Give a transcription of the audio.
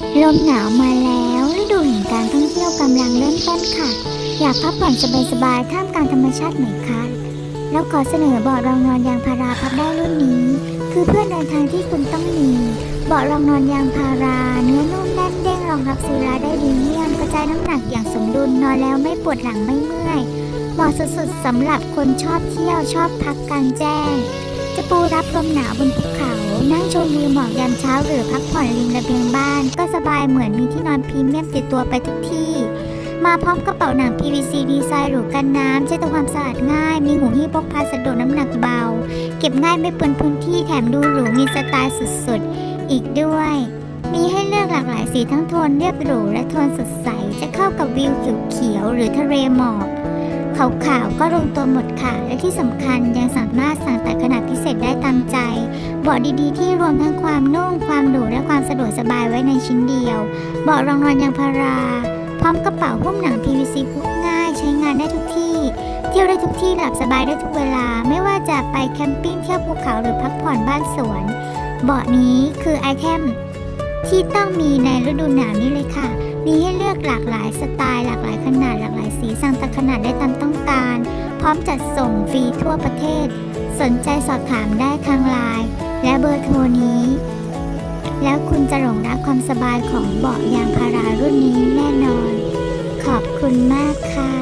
ลมหนาวมาแล้วฤดูแห่งการท่องเที่ยวกำลังเริ่มต้นค่ะ อยากพักผ่อนสบายๆท่ามกลางธรรมชาติไหมคะแล้วขอเสนอเบาะรองนอนยางพาราพับได้รุ่นนี้ คือเพื่อนเดินทางที่คุณต้องมีเบาะรองนอนยางพารา เนื้อนุ่มแน่นเด้งรองรับซีลาได้ดีเยี่ยมกระจายน้ำหนักอย่างสมดุลนอนแล้วไม่ปวดหลังไม่เมื่อยเหมาะสุดๆสำหรับคนชอบเที่ยวชอบพักกลางแจ้ง จะปูรับลมหนาวบนภูเขา นั่งชมวิวหมอกยามเช้าหรือพักผ่อนริมระเบียงบ้าน ก็สบายเหมือนมีที่นอนพรีเมียมติดตัวไปทุกที่ มาพร้อมกระเป๋าหนัง PVC ดีไซน์หรูกันน้ำใช้ทำความสะอาดง่าย มีหูหิ้วพกพาสะดวกน้ำหนักเบา เก็บง่ายไม่เปลืองพื้นที่แถมดูหรูมีสไตล์สุดๆ อีกด้วย มีให้เลือกหลากหลายสีทั้งโทนเรียบหรูและโทนสดใส จะเข้ากับวิวเขียวๆหรือทะเลหมอกขาวๆก็ลงตัวหมดค่ะ และที่สำคัญยังสามารถสั่ง ตัดขนาดพิเศษได้ตามใจ เบาะดีๆ ที่รวมทั้งความนุ่มความหรูและความสะดวกสบายไว้ในชิ้นเดียว เบาะรองนอนยางพารา พร้อมกระเป๋าหุ้มหนัง PVC พกง่าย ใช้งานได้ทุกที่ เที่ยวได้ทุกที่หลับสบายได้ทุกเวลา ไม่ว่าจะไปแคมปิ้งเที่ยวภูเขาหรือพักผ่อนบ้านสวน เบาะนี้คือไอเทมที่ต้องมีในฤดูหนาวนี้เลยค่ะ มีให้เลือกหลากหลายสไตล์ หลากหลายขนาด หลากหลายสีสั่งตัดขนาดได้ตามต้องการ พร้อมจัดส่งฟรีทั่วประเทศ สนใจสอบถามได้ทางไลน์และเบอร์โทรนี้ แล้วคุณจะหลงรักความสบายของเบาะยางพารารุ่นนี้แน่นอน ขอบคุณมากค่ะ